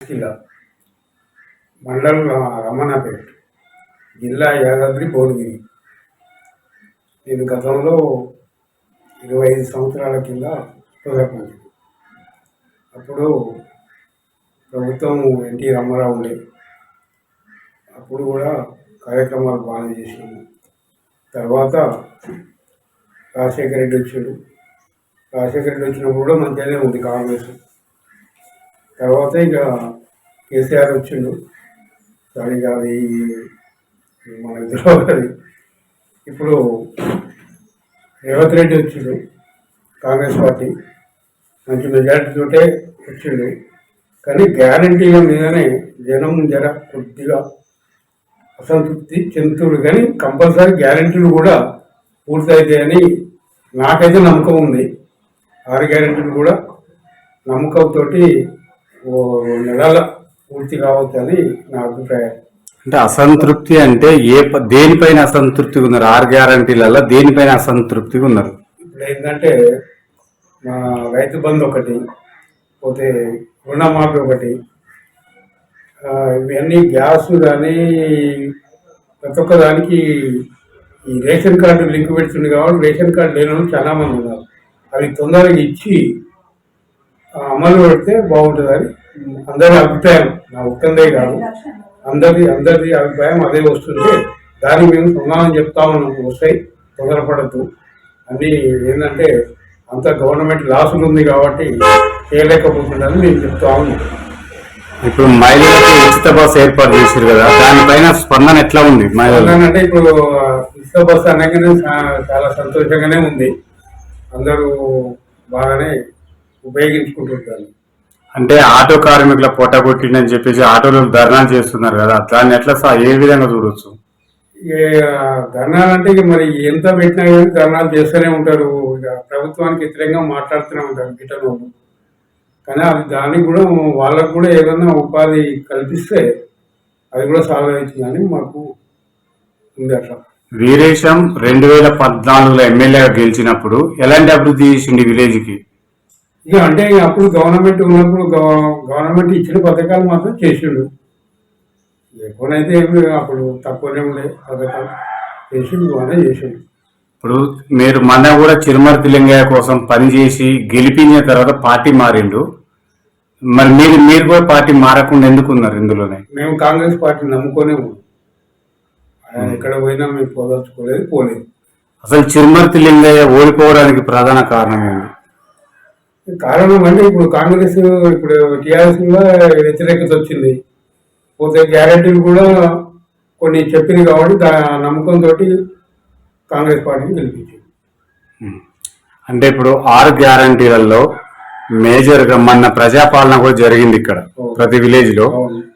జిల్లా. మండలం రమణపేట. జిల్లా యాదాద్రి భువనగిరి. నేను గతంలో ఇరవై ఐదు సంవత్సరాల కింద ఉపసర్పంచ్ అప్పుడు ప్రభుత్వం ఎన్టీ రామారావు ఉండే. అప్పుడు కూడా కార్యక్రమాలు బాగా చేసినాము తర్వాత రాజశేఖర రెడ్డి వచ్చాడు. రాజశేఖర రెడ్డి వచ్చినప్పుడు కూడా మంచిగానే ఉంది కాంగ్రెస్. తర్వాత ఇక కేసీఆర్ వచ్చిండు. సరిగా అది మనకు తెలియదు ఇప్పుడు రేవంత్ రెడ్డి వచ్చిండు కాంగ్రెస్ పార్టీ. మంచి మెజార్టీతోటే వచ్చిండు. కానీ గ్యారంటీల మీదనే జనం జర కొద్దిగా అసంతృప్తి చెందుతుడు కానీ కంపల్సరీ గ్యారంటీలు కూడా పూర్తయితాయని నాకైతే నమ్మకం ఉంది. ఆరు గ్యారంటీలు కూడా నమ్మకంతో ఓ నెలల పూర్తి కావచ్చని నా అభిప్రాయం. అంటే అసంతృప్తి అంటే ఏ దేనిపైన అసంతృప్తిగా ఉన్నారు? ఆరు గ్యారంటీలలో దేనిపైన అసంతృప్తిగా ఉన్నారు? ఇప్పుడు ఏంటంటే మా రైతు బంధు ఒకటి పోతే రుణమాఫీ ఒకటి ఇవన్నీ గ్యాస్ కానీ ప్రతి ఒక్క దానికి ఈ రేషన్ కార్డు లింక్ పెడుతుంది కాబట్టి రేషన్ కార్డు లేని వాళ్ళు చాలా మంది ఉన్నారు. అవి తొందరగా ఇచ్చి అమలు పెడితే బాగుంటుందని అందరి అభిప్రాయం. నా ఒక్కందే కాదు. అందరి అందరి అభిప్రాయం అదే వస్తుంది. దానికి మేము సమాధానం చెప్తా ఉన్నాం. వస్తాయి. తొందరపడద్దు. అన్ని ఏంటంటే అంత గవర్నమెంట్ లాసులు ఉంది కాబట్టి చేయలేకపోతుందని నేను చెప్తా ఉన్నాను ఇప్పుడు మహిళలకు ఉచిత బస్సు ఏర్పాటు చేశారు కదా దానిపైన స్పందన ఎట్లా ఉంది మహిళలు అంటే ఇప్పుడు ఉచిత బస్సు అనగానే చాలా సంతోషంగానే ఉంది. అందరూ బాగానే ఉపయోగించుకుంటుంటారు అంటే ఆటో కార్మికుల పొట్ట కొట్టిందని చెప్పేసి ఆటోలు ధర్నాలు చేస్తున్నారు కదా దాన్ని ఎట్లా సా- ఏ విధంగా చూడొచ్చు? ధర్నాలు అంటే ఇక మరి ఎంత పెట్టినా కానీ ధర్నాలు చేస్తూనే ఉంటారు. ఇక ప్రభుత్వానికి వ్యతిరేకంగా మాట్లాడుతూనే ఉంటారు వాళ్ళు కానీ అది దానికి కూడా వాళ్ళకు కూడా ఏదైనా ఉపాధి కల్పిస్తే అది కూడా సాల్వ్ అవుతుందని మాకు ఉంది అట్లా. వీరేశం రెండు వేల పద్నాలుగులో ఎమ్మెల్యేగా గెలిచినప్పుడు ఎలాంటి అభివృద్ధి చేసింది విలేజ్కి ఇక అంటే అప్పుడు గవర్నమెంట్ ఉన్నప్పుడు గవ- గవర్నమెంట్ ఇచ్చిన పథకాలు మాత్రం చేసిండు. ఎక్కువనైతే ఏమి అప్పుడు తక్కువనే ఉండే పథకాలు. చేసిండు బాగానే చేసిండు. ఇప్పుడు మీరు మన కూడా చిరుమర్తి లింగయ్య కోసం పనిచేసి గెలిపించిన తర్వాత పార్టీ మారిండు. మరి మీరు మీరు కూడా పార్టీ మారకుండా ఎందుకు ఉన్నారు ఇందులోనే? మేము కాంగ్రెస్ పార్టీ నమ్ముకొనే ఉన్నాం. ఎక్కడ పోయినా మేము పోదలుచుకోలేదు పోలేదు. అసలు చిరుమర్తి లింగయ్య ఓడిపోవడానికి ప్రధాన కారణం ఏంటి? కారణం అంటే ఇప్పుడు కాంగ్రెస్ ఇప్పుడు టీఆర్ఎస్ కూడా వ్యతిరేకత వచ్చింది. పోతే గ్యారెంటీలు కూడా కొన్ని చెప్పింది కాబట్టి దా నమ్మకంతో కాంగ్రెస్ పార్టీని గెలిపించింది. అంటే ఇప్పుడు ఆరు గ్యారంటీలలో మేజర్గా మన ప్రజాపాలన కూడా జరిగింది ఇక్కడ ప్రతి విలేజ్లో